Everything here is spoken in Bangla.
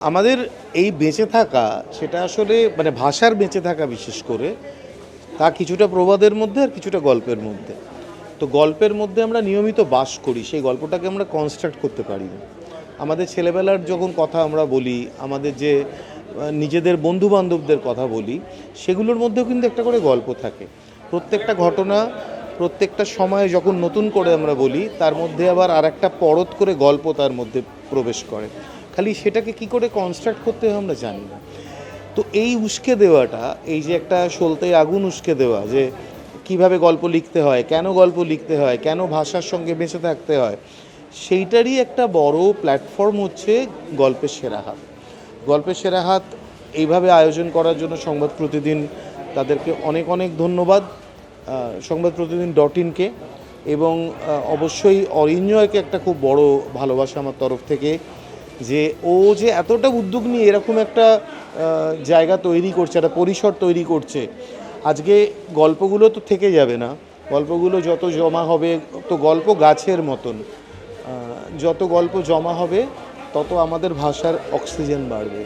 আমাদের এই বেঁচে থাকা, সেটা আসলে মানে ভাষার বেঁচে থাকা বিশেষ করে, তা কিছুটা প্রবাদের মধ্যে আর কিছুটা গল্পের মধ্যে। তো গল্পের মধ্যে আমরা নিয়মিত বাস করি, সেই গল্পটাকে আমরা কনস্ট্রাক্ট করতে পারি না। আমাদের ছেলেবেলার যখন কথা আমরা বলি, আমাদের যে নিজেদের বন্ধু বান্ধবদের কথা বলি, সেগুলোর মধ্যেও কিন্তু একটা করে গল্প থাকে। প্রত্যেকটা ঘটনা, প্রত্যেকটা সময়ে যখন নতুন করে আমরা বলি, তার মধ্যে আবার আর একটা পরত করে গল্প তার মধ্যে প্রবেশ করে। খালি সেটাকে কি করে কনস্ট্রাক্ট করতে হয় আমরা জানি না। তো এই উস্কে দেওয়াটা, এই যে একটা সলতে আগুন উস্কে দেওয়া, যে কীভাবে গল্প লিখতে হয়, কেন গল্প লিখতে হয়, কেন ভাষার সঙ্গে বেঁচে থাকতে হয়, সেইটারই একটা বড় প্ল্যাটফর্ম হচ্ছে গল্পের সেরা হাত। গল্পের সেরা হাত এইভাবে আয়োজন করার জন্য সংবাদ প্রতিদিন তাদেরকে অনেক অনেক ধন্যবাদ সংবাদ প্রতিদিন ডট ইনকে এবং অবশ্যই অরিঞ্জয়কে একটা খুব বড় ভালোবাসা আমার তরফ থেকে যে ও যে এতটা উদ্যোগ নিয়ে এরকম একটা জায়গা তৈরি করছে, একটা পরিসর তৈরি করছে, আজকে গল্পগুলো তো থেকে যাবে না। গল্পগুলো যত জমা হবে, তো গল্প গাছের মতন যত গল্প জমা হবে, তত আমাদের ভাষার অক্সিজেন বাড়বে।